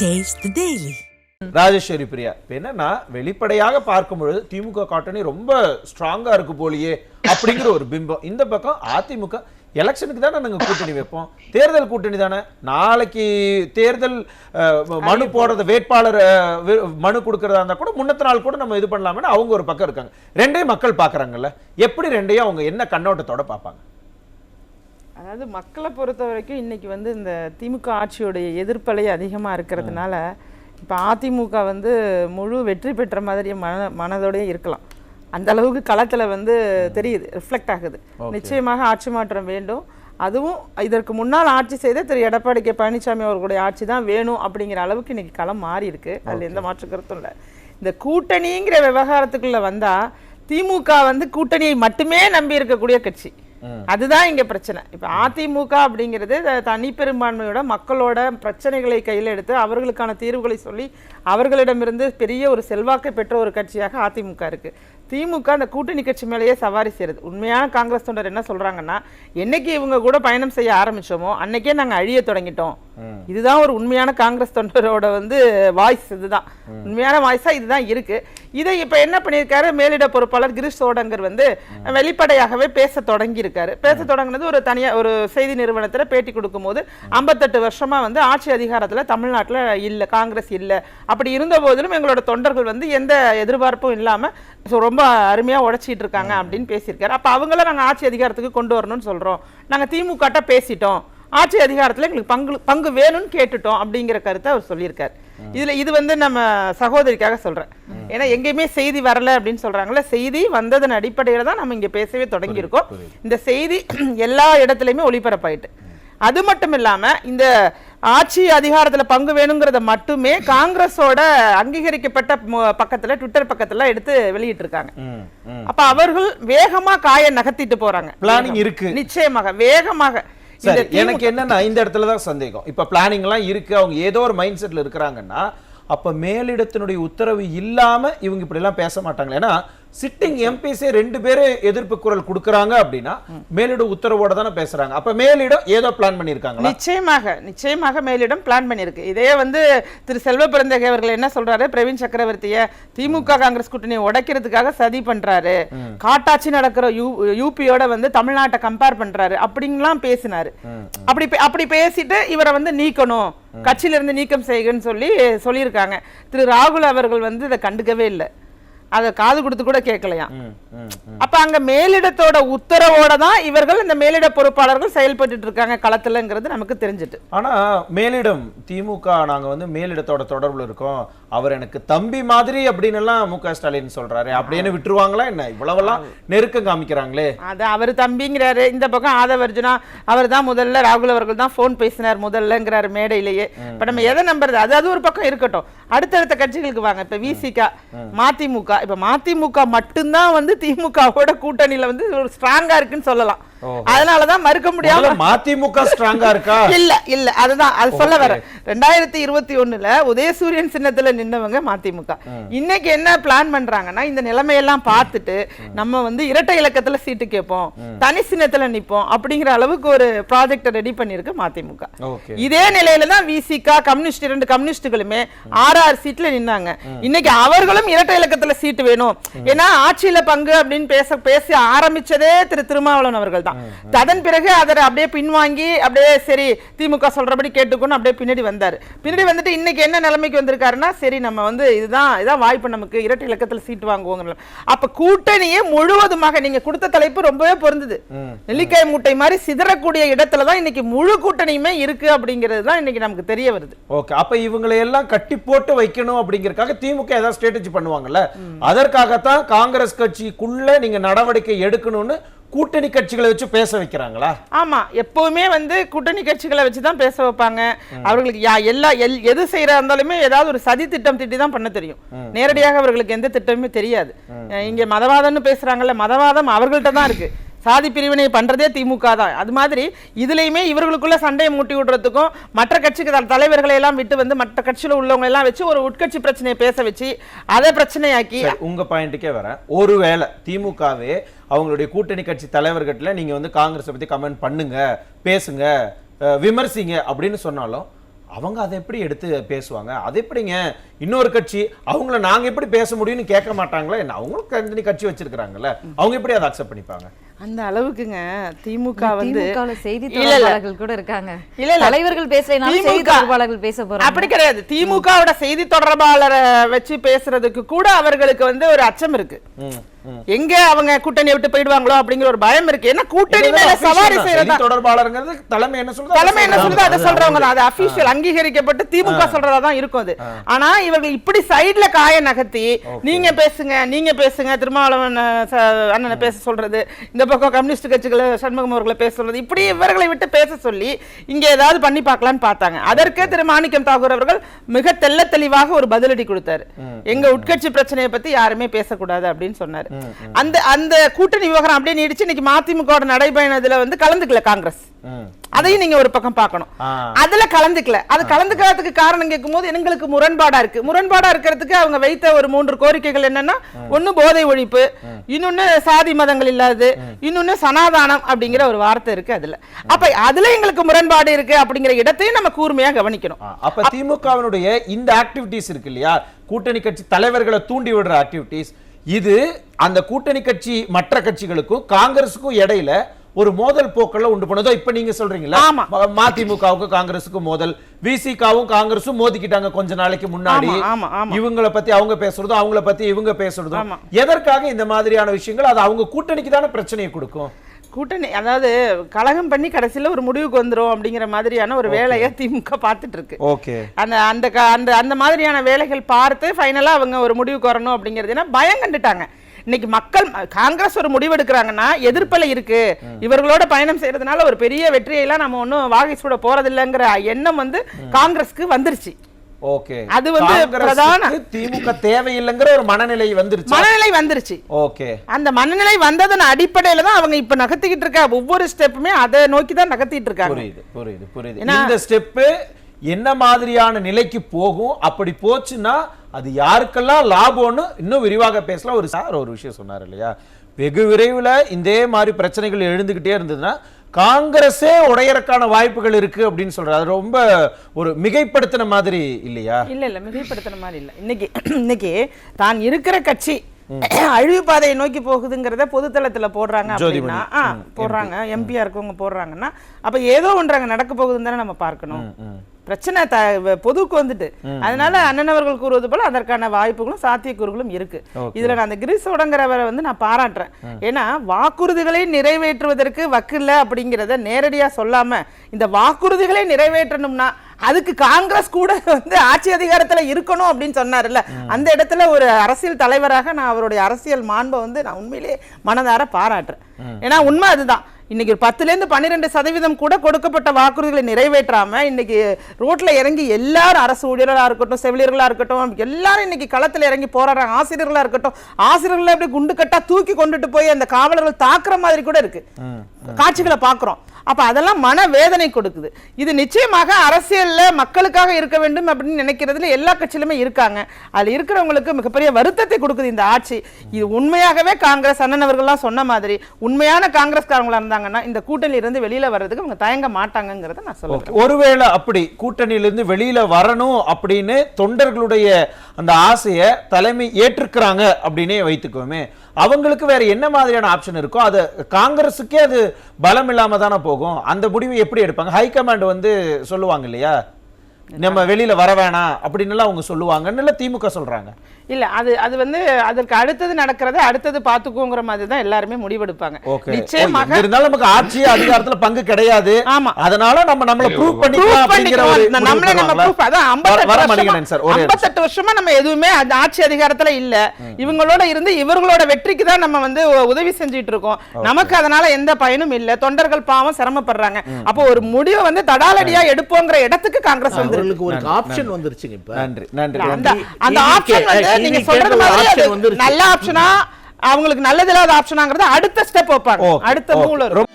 The Daily. Rajeswari Priya இப்ப என்னன்னா வெளிப்படையாக பார்க்கும் பொழுது திமுக காட்டணி ரொம்ப ஸ்ட்ராங்கா இருக்கு போலியே அப்படிங்கிற ஒரு பிம்பம். இந்த பக்கம் அதிமுக எலெக்ஷனுக்கு தானே நாங்க கூட்டணி வைப்போம். தேர்தல் கூட்டணி தானே. நாளைக்கு தேர்தல் மனு போடுறது வேட்பாளர் மனு கொடுக்கறதா இருந்தா கூட முன்னத்த நாள் கூட நம்ம இது பண்ணலாம்னு அவங்க ஒரு பக்கம் இருக்காங்க. ரெண்டையும் மக்கள் பாக்குறாங்கல்ல. எப்படி ரெண்டையும் அவங்க என்ன கண்ணோட்டத்தோட பார்ப்பாங்க? அதாவது மக்களை பொறுத்த வரைக்கும் இன்னைக்கு வந்து இந்த திமுக ஆட்சியோடைய எதிர்ப்பலை அதிகமாக இருக்கிறதுனால இப்போ அதிமுக வந்து முழு வெற்றி பெற்ற மாதிரி மன மனதோடயே இருக்கலாம். அந்த அளவுக்கு களத்தில் வந்து தெரியுது ரிஃப்ளெக்ட் ஆகுது. நிச்சயமாக ஆட்சி மாற்றம் வேண்டும். அதுவும் இதற்கு முன்னால் ஆட்சி செய்த திரு. எடப்பாடி கே. பழனிசாமி அவர்களுடைய ஆட்சி தான் வேணும் அப்படிங்கிற அளவுக்கு இன்னைக்கு களம் மாறி இருக்கு அதில் எந்த மாற்று கருத்தும் இல்லை. இந்த கூட்டணிங்கிற விவகாரத்துக்குள்ள வந்தா திமுக வந்து கூட்டணியை மட்டுமே நம்பி இருக்கக்கூடிய கட்சி. அதுதான் இங்க பிரச்சனை. இப்ப அதிமுக அப்படிங்கிறது தனிப்பெரும்பான்மையோட மக்களோட பிரச்சனைகளை கையில் எடுத்து அவர்களுக்கான தீர்வுகளை சொல்லி அவர்களிடமிருந்து பெரிய ஒரு செல்வாக்கை பெற்ற ஒரு கட்சியாக அதிமுக இருக்கு. திமுக அந்த கூட்டணி கட்சி மேலேயே சவாரி செய்யுது உண்மையான காங்கிரஸ் தொண்டர் என்ன சொல்றாங்கன்னா என்னைக்கு இவங்க கூட பயணம் செய்ய ஆரம்பிச்சோமோ அன்னைக்கே நாங்க அழிய தொடங்கிட்டோம். இதுதான் ஒரு உண்மையான காங்கிரஸ் தொண்டரோட வந்து வாய்ஸ் இதுதான். உண்மையான வாய்ஸா இதுதான் இருக்கு. இதை இப்ப என்ன பண்ணியிருக்காரு? மேலிட பொறுப்பாளர் கிரிஷ் சோடங்கர் வந்து வெளிப்படையாகவே பேச தொடங்கி இருக்காரு பேச தொடங்கினது ஒரு தனியா ஒரு செய்தி நிறுவனத்துல பேட்டி கொடுக்கும்போது ஐம்பத்தெட்டு வருஷமா வந்து ஆட்சி அதிகாரத்துல தமிழ்நாட்டுல இல்ல காங்கிரஸ் இல்ல. அப்படி இருந்த போதிலும் எங்களோட தொண்டர்கள் வந்து எந்த எதிர்பார்ப்பும் இல்லாம so ரொம்ப அருமையா உழைச்சிட்டு இருக்காங்க அப்படின்னு பேசியிருக்காரு. அப்ப அவங்கள நாங்க ஆட்சி அதிகாரத்துக்கு கொண்டு வரணும்னு சொல்றோம். நாங்க திமுக பேசிட்டோம். ஆட்சி அதிகாரத்துல எங்களுக்கு பங்கு பங்கு வேணும்னு கேட்டுட்டோம் அப்படிங்கிற கருத்தை அவர் சொல்லியிருக்காரு. இதுல இது வந்து நம்ம சகோதரிக்காக சொல்றேன். ஏன்னா எங்கேயுமே செய்தி வரல அப்படின்னு சொல்றாங்கல்ல செய்தி வந்ததன் அடிப்படையில தான் நம்ம இங்க பேசவே தொடங்கி இருக்கோம் இந்த செய்தி எல்லா இடத்துலயுமே ஒளிபரப்பாயிட்டு. அது மட்டும் இல்லாம இந்த ஆட்சி அதிகாரத்துல பங்கு வேணுங்கிறத மட்டுமே காங்கிரஸோட அங்கீகரிக்கப்பட்ட பக்கத்துல ட்விட்டர் பக்கத்துல எடுத்து வெளியிட்டு இருக்காங்க ம், ம். அப்ப அவர்கள் வேகமா காயை நகர்த்திட்டு போறாங்க. Planning இருக்கு. நிச்சயமாக வேகமாக. சரி எனக்கு என்னன்னா இந்த இடத்துல தான் சந்தேகம். இப்ப பிளானிங் எல்லாம் இருக்கு அவங்க ஏதோ ஒரு மைண்ட் செட்ல இருக்கிறாங்கன்னா அப்ப மேலிடத்தினுடைய உத்தரவு இல்லாம இவங்க இப்படி எல்லாம் பேச மாட்டாங்களே. ஏன்னா சிட்டிங் எம்பிஸே ரெண்டு பேரே எதிர்ப்பு குரல் கொடுக்கறாங்க அப்படின்னா மேலிட உத்தரவோட தானே பேசுறாங்க. அப்ப மேலிடம் ஏதோ பிளான் பண்ணிருக்காங்களா நிச்சயமாக நிச்சயமாக மேலிடம் பிளான் பண்ணியிருக்கு. இதே வந்து திரு செல்வ பிறந்தகை அவர்கள் என்ன சொல்றாரு? பிரவீன் சக்கரவர்த்திய திமுக காங்கிரஸ் கூட்டணியை உடைக்கிறதுக்காக சதி பண்றாரு. காட்டாட்சி நடக்கிற யூபியோட வந்து தமிழ்நாட்டை கம்பேர் பண்றாரு. அப்படின்லாம் பேசினாரு. அப்படி அப்படி பேசிட்டு இவரை வந்து நீக்கணும். கட்சியில இருந்து நீக்கம் செய்யுங்கன்னு சொல்லி சொல்லியிருக்காங்க. திரு ராகுல் அவர்கள் வந்து இதை கண்டுக்கவே இல்லை. அதை காது கொடுத்து கூட கேட்கலையாம். அப்ப அங்க மேலிடத்தோட உத்தரவோட தான் இவர்கள் இந்த மேலிட பொறுப்பாளர்கள் செயல்பட்டுட்டு இருக்காங்க களத்துலங்கிறது நமக்கு தெரிஞ்சுட்டு. ஆனா மேலிடம் திமுக நாங்க வந்து மேலிடத்தோட தொடர்புல இருக்கோம். அவர் எனக்கு தம்பி மாதிரி அப்படின்னு எல்லாம் மு க ஸ்டாலின் சொல்றாரு. அப்படின்னு விட்டுருவாங்களா என்ன? இவ்வளவெல்லாம் நெருக்கம் காமிக்கிறாங்களே. அது அவர் தம்பிங்கிறாரு. இந்த பக்கம் ஆதவர்ஜுனா அவர் தான் முதல்ல ராகுல் அவர்கள் தான் ஃபோன் பேசினார் முதல்லங்கிறாரு மேடையிலேயே. இப்ப நம்ம எதை நம்புறது? அது அது ஒரு பக்கம் இருக்கட்டும். அடுத்தடுத்த கட்சிகளுக்கு வாங்க. இப்ப விசிகா மதிமுக இப்போ மதிமுக மட்டும்தான் வந்து திமுகவோட கூட்டணியில் வந்து ஒரு ஸ்ட்ராங்காக இருக்குன்னு சொல்லலாம். அதனாலதான் மறுக்க முடியாம மதிமுக ஸ்ட்ராங்கா இருக்கா? இல்ல இல்ல அதுதான் அது சொல்ல வரேன். ரெண்டாயிரத்தி இருபத்தி ஒண்ணுல உதயசூரியன் சின்னத்துல நின்னவங்க மதிமுக. இன்னைக்கு என்ன பிளான் பண்றாங்கன்னா இந்த நிலைமையெல்லாம் பார்த்துட்டு நம்ம வந்து இரட்டை இலக்கத்துல சீட்டு கேட்போம் தனி சின்னத்துல நிப்போம் அப்படிங்கிற அளவுக்கு ஒரு ப்ராஜெக்ட் ரெடி பண்ணிருக்கு மதிமுக. இதே நிலையில தான் விசிகா கம்யூனிஸ்ட் இரண்டு கம்யூனிஸ்டுகளுமே ஆறு ஆறு சீட்ல நின்னாங்க. இன்னைக்கு அவர்களும் இரட்டை இலக்கத்துல சீட்டு வேணும். ஏன்னா ஆட்சியில பங்கு அப்படின்னு பேச பேச ஆரம்பிச்சதே திரு திருமாவளவன் அவர்கள் தான். அதன் பிறகு அதை அப்படியே பின்வாங்கி அப்படியே சரி திமுக சொல்றபடி கேட்டுக்கணும் அப்படியே பின்னாடி வந்தாரு. பின்னாடி வந்துட்டு இன்னைக்கு என்ன நிலைமைக்கு வந்திருக்காருன்னா சரி நம்ம வந்து இதுதான் இதான் வாய்ப்பு நமக்கு இரட்டை இலக்கத்துல சீட்டு வாங்குவோங்க அப்ப கூட்டணியே முழுவதுமாக நீங்க கொடுத்த தலைப்பு ரொம்பவே பொருந்தது. நெல்லிக்காய் மூட்டை மாதிரி சிதறக்கூடிய இடத்துல தான் இன்னைக்கு முழு கூட்டணியுமே இருக்கு அப்படிங்கிறது தான் இன்னைக்கு நமக்கு தெரிய வருது. ஓகே அப்ப இவங்களை எல்லாம் கட்டி போட்டு வைக்கணும் அப்படிங்கறதுக்காக திமுக ஏதாவது ஸ்ட்ராட்டஜி பண்ணுவாங்கல்ல? அதற்காகத்தான் காங்கிரஸ் கட்சிக்குள்ள நீங்க நடவடிக்கை எடுக்கணும்னு கூட்டணி கட்சிகளை வச்சு பேச வைக்கிறாங்களா? ஆமா எப்பவுமே வந்து கூட்டணி கட்சிகளை வச்சு தான் பேச வைப்பாங்க. அவர்களுக்கு யா- எல்லா எல் எது செய்யறா இருந்தாலுமே ஏதாவது ஒரு சதி திட்டம் திட்டி தான் பண்ண தெரியும். நேரடியாக அவர்களுக்கு எந்த திட்டமுமே தெரியாது. இங்க மதவாதம்னு பேசுறாங்கல்ல மதவாதம் அவர்கள்ட்ட தான் இருக்கு. சாதி பிரிவினை பண்ணுறதே திமுக தான். அது மாதிரி இதுலேயுமே இவர்களுக்குள்ள சண்டையை மூட்டி விடுறதுக்கும் மற்ற கட்சிக்கு தலைவர்களை எல்லாம் விட்டு வந்து மற்ற கட்சியில் உள்ளவங்க எல்லாம் வச்சு ஒரு உட்கட்சி பிரச்சனையை பேச வச்சு அதை பிரச்சனையாக்கி உங்கள் உங்க பாயிண்ட்டுக்கே வரேன். ஒருவேளை திமுகவே அவங்களுடைய கூட்டணி கட்சி தலைவர்கிட்ட நீங்க வந்து காங்கிரஸை பத்தி கமெண்ட் பண்ணுங்க பேசுங்க விமர்சிங்க அப்படின்னு சொன்னாலும் அவங்க அதை எப்படி எடுத்து பேசுவாங்க? அது எப்படிங்க? இன்னொரு கட்சி அவங்கள நாங்க எப்படி பேச முடியும்னு கேட்க மாட்டாங்களா? என்ன அவங்களும் கட்சி வச்சிருக்காங்கல்ல அவங்க எப்படி அதை அக்செப்ட் பண்ணிப்பாங்க? அந்த அளவுக்குங்க திமுக வந்து திமுகவுல செய்தி. தொடர்பாளர்கள் கூட இருக்காங்க இல்ல, இல்ல. தலைவர்கள் பேசலைனாலும் செய்தி திமுக தொடர்பாளர்கள் பேச போறாங்க அப்படி கிடையாது திமுகவோட செய்தி தொடர்பாளரை வச்சு பேசுறதுக்கு கூட அவர்களுக்கு வந்து ஒரு அச்சம் இருக்கு. எங்க அவங்க கூட்டணி விட்டு போயிடுவாங்களோ அப்படிங்கிற ஒரு பயம் இருக்கு. ஏன்னா கூட்டணி மேல சவாரி. செய்யறதா? தொடர்பாளருங்கிறது தலைமை என்ன சொல்லுதோ அதை தலைமை என்ன. சொல்லுதோ அதை சொல்றவங்க தான். அது அபிஷியல் அங்கீகரிக்கப்பட்டு திமுக சொல்றதா இருக்கும் அது. ஆனா இவர்கள் இப்படி சைடுல காய நகர்த்தி நீங்க பேசுங்க நீங்க பேசுங்க திருமாவளவன் அண்ணனை பேச சொல்றது இந்த பக்கம் கம்யூனிஸ்ட் கட்சிகளை சண்முகம் அவர்களை பேச சொல்றது இப்படி இவர்களை விட்டு பேச சொல்லி இங்க ஏதாவது பண்ணி பார்க்கலாம்னு பார்த்தாங்க. அதற்கே திரு மாணிக்கம் தாகூர் அவர்கள் மிக தெள்ள தெளிவாக ஒரு பதிலடி கொடுத்தாரு. எங்க உட்கட்சி பிரச்சனையை பத்தி யாருமே பேசக்கூடாது அப்படின்னு சொன்னாரு. அந்த அந்த கூட்டணி விவகாரம் அப்படியே நீடிச்சு இன்னைக்கு மதிமுக நடைபயணத்துல வந்து கலந்துக்கல காங்கிரஸ். அதையும் நீங்க ஒரு பக்கம் பார்க்கணும். அதுல கலந்துக்கல. அது கலந்துக்கிறதுக்கு காரணம் கேட்கும்போது எங்களுக்கு முரண்பாடா இருக்கு. முரண்பாடா இருக்கிறதுக்கு அவங்க வைத்த ஒரு மூன்று கோரிக்கைகள் என்னன்னா ஒண்ணு போதை ஒழிப்பு இன்னொன்னு சாதி மதங்கள் இல்லாது இன்னொன்னு சனாதானம் அப்படிங்கிற ஒரு வார்த்தை இருக்கு அதுல. அப்ப அதுல எங்களுக்கு முரண்பாடு இருக்கு அப்படிங்கிற இடத்தையும் நம்ம கூர்மையா கவனிக்கணும். அப்ப திமுகவினுடைய இந்த ஆக்டிவிட்டிஸ் இருக்கு இல்லையா? கூட்டணி கட்சி தலைவர்களை தூண்டி விடுற ஆக்டிவிட்டிஸ் இது அந்த கூட்டணி கட்சி மற்ற கட்சிகளுக்கும் காங்கிரஸுக்கும் இடையில ஒரு மோதல் போக்கல்ல உண்டு பண்ணதோ இப்ப நீங்க சொல்றீங்களா ஆமா. ம- மதிமுகவுக்கும் காங்கிரஸுக்கும் மோதல் விசிகாவும் காங்கிரஸும் மோதிக்கிட்டாங்க கொஞ்ச நாளைக்கு முன்னாடி. இவங்கள பத்தி அவங்க பேசுறதும் அவங்கள பத்தி இவங்க பேசுறதும். எதற்காக இந்த மாதிரியான விஷயங்கள் அது அவங்க கூட்டணிக்கு தானே பிரச்சனையை கொடுக்கும் கூட்டணி அதாவது கலகம் பண்ணி கடைசியில ஒரு முடிவுக்கு வந்துரும் அப்படிங்கிற மாதிரியான ஒரு வேலையை திமுக பார்த்துட்டு இருக்கு ஓகே. அந்த அந்த அந்த அந்த மாதிரியான வேலைகள் பார்த்து ஃபைனலா அவங்க ஒரு முடிவுக்கு வரணும் அப்படிங்கிறது ஏன்னா பயம் கண்டுட்டாங்க. இன்னைக்கு மக்கள் காங்கிரஸ் ஒரு முடிவு எடுக்கிறாங்கன்னா எதிர்ப்பலை இருக்கு. இவர்களோட பயணம் செய்யறதுனால ஒரு பெரிய வெற்றியெல்லாம் நம்ம ஒன்றும் வாகை சூட போறதில்லைங்கிற எண்ணம் வந்து காங்கிரஸ்க்கு வந்துருச்சு. ஓகே. அது வந்து பிரதான- திமுக தேவையில்லைங்கிற ஒரு மனநிலை வந்துருச்சு? மனநிலை வந்துருச்சு. ஓகே. அந்த மனநிலை வந்ததன் அடிப்படையில தான் அவங்க இப்ப நகர்த்திக்கிட்டு இருக்க. ஒவ்வொரு ஸ்டெப்புமே அதை நோக்கி தான் நகர்த்திட்டு இருக்காங்க. புரியுது புரியுது புரியுது. இந்த ஸ்டெப் என்ன மாதிரியான நிலைக்கு போகும்? அப்படி போச்சுன்னா அது யாருக்கெல்லாம் லாபம்னு இன்னும் விரிவாக பேசலாம். ஒரு சார் ஒரு விஷயம் சொன்னார் இல்லையா? வெகு விரைவில் இதே மாதிரி பிரச்சனைகள் எழுந்துகிட்டே இருந்ததுன்னா காங்கிரஸே உடையறக்கான வாய்ப்புகள் இருக்கு அப்படின்னு சொல்றாரு. அது ரொம்ப ஒரு மிகைப்படுத்தின மாதிரி இல்லையா? இல்ல இல்ல மிகைப்படுத்துற மாதிரி இல்ல. இன்னைக்கு இன்னைக்கு தான் இருக்கிற கட்சி அழிவு பாதையை நோக்கி போகுதுங்கிறத பொதுத்தளத்துல போடுறாங்க. அப்படின்னா போடுறாங்க எம்பியா இருக்கவங்க போடுறாங்கன்னா அப்ப ஏதோ ஒன்று அங்க நடக்க போகுதுன்னு தானே நம்ம பார்க்கணும். பிரச்சனை த பொதுவுக்கு வந்துட்டு. அதனால அண்ணன் அவர்கள் கூறுவது போல அதற்கான வாய்ப்புகளும் சாத்தியக்கூறுகளும் இருக்கு. இதுல நான் அந்த கிரீஸ் உடங்கிறவரை வந்து நான் பாராட்டுறேன். ஏன்னா வாக்குறுதிகளை நிறைவேற்றுவதற்கு வக்கில்ல அப்படிங்கிறத நேரடியா சொல்லாம இந்த வாக்குறுதிகளை நிறைவேற்றணும்னா அதுக்கு காங்கிரஸ் கூட வந்து ஆட்சி அதிகாரத்துல இருக்கணும் அப்படின்னு சொன்னார்ல அந்த இடத்துல ஒரு அரசியல் தலைவராக நான் அவருடைய அரசியல் மாண்பை வந்து நான் உண்மையிலேயே மனதார பாராட்டுறேன். ஏன்னா உண்மை அதுதான். இன்னைக்கு ஒரு பத்துல இருந்து பன்னிரெண்டு சதவீதம் கூட கொடுக்கப்பட்ட வாக்குறுதிகளை நிறைவேற்றாம இன்னைக்கு ரோட்டில் இறங்கி எல்லாரும் அரசு ஊழியர்களா இருக்கட்டும் செவிலியர்களா இருக்கட்டும் எல்லாரும் இன்னைக்கு களத்துல இறங்கி போராடுறாங்க ஆசிரியர்களா இருக்கட்டும் ஆசிரியர்களை அப்படியே குண்டு கட்டா தூக்கி கொண்டுட்டு போய் அந்த காவலர்கள் தாக்குற மாதிரி கூட இருக்கு. காட்சிகளை பார்க்குறோம். அப்போ அதெல்லாம் மன வேதனை கொடுக்குது. இது நிச்சயமாக அரசியலில் மக்களுக்காக இருக்க வேண்டும் அப்படின்னு நினைக்கிறதுல எல்லா கட்சியிலுமே இருக்காங்க. அதில் இருக்கிறவங்களுக்கு மிகப்பெரிய வருத்தத்தை கொடுக்குது இந்த ஆட்சி. இது உண்மையாகவே காங்கிரஸ் அண்ணன் அவர்கள்லாம் சொன்ன மாதிரி உண்மையான காங்கிரஸ்காரங்களா இருந்தாங்கன்னா இந்த கூட்டணியில இருந்து வர்றதுக்கு அவங்க தயங்க மாட்டாங்கங்கிறத நான் சொல்லுவேன் ஒருவேளை அப்படி கூட்டணியிலிருந்து வெளியில் வரணும் அப்படின்னு தொண்டர்களுடைய அந்த ஆசையை தலைமை ஏற்றுக்கிறாங்க அப்படின்னே வைத்துக்குவோமே அவங்களுக்கு வேற என்ன மாதிரியான ஆப்ஷன் இருக்கோ அது காங்கிரஸுக்கே அது பலம் இல்லாம தானே போகும். அந்த முடிவை எப்படி எடுப்பாங்க? ஹைகமாண்ட் வந்து சொல்லுவாங்க இல்லையா? நம்ம வெளியில வர வேணாம் அப்படின்னு அவங்க சொல்லுவாங்கன்னு திமுக சொல்றாங்க? இல்ல அது அது வந்து அதற்கு அடுத்தது நடக்கிறத அடுத்தது பாத்துக்கோங்கிற மாதிரி தான் எல்லாருமே முடிவெடுப்பாங்க. நிச்சயமாக இருந்தாலும் நமக்கு ஆட்சி அதிகாரத்துல பங்கு கிடையாது. ஆமா. அதனால நம்ம நம்மள ப்ரூவ் Proof பண்ணிக்கலாம் அப்படிங்கிற ஒரு நம்மளே நம்ம proof. அதான் வர- 58 வர வருஷமா- மணிகண்டன் சார் ஒரே நிமிஷம். 58 வருஷமா நம்ம எதுவுமே அந்த ஆட்சி அதிகாரத்துல இல்ல. இவங்களோட இருந்து இவர்களோட வெற்றிக்கு தான் நம்ம வந்து உதவி செஞ்சுட்டு இருக்கோம். நமக்கு அதனால எந்த பயனும் இல்ல. தொண்டர்கள் பாவம் சிரமப்படுறாங்க. அப்போ ஒரு முடிவை வந்து தடாலடியா எடுப்போங்கிற இடத்துக்கு காங்கிரஸ் வந்து அவர்களுக்கு ஒரு ஆப்ஷன் வந்துருச்சுங்க இப்ப நன்றி நன்றி அந்த அந்த ஆப்ஷன் வந்து நீங்க சொல்றது மாதிரி. நல்ல ஆப்ஷனா அவங்களுக்கு நல்லது இல்லாத ஆப்ஷனாங்கிறது அடுத்த ஸ்டெப் வைப்பாங்க அடுத்த ஓகே. மூல ரொம்ப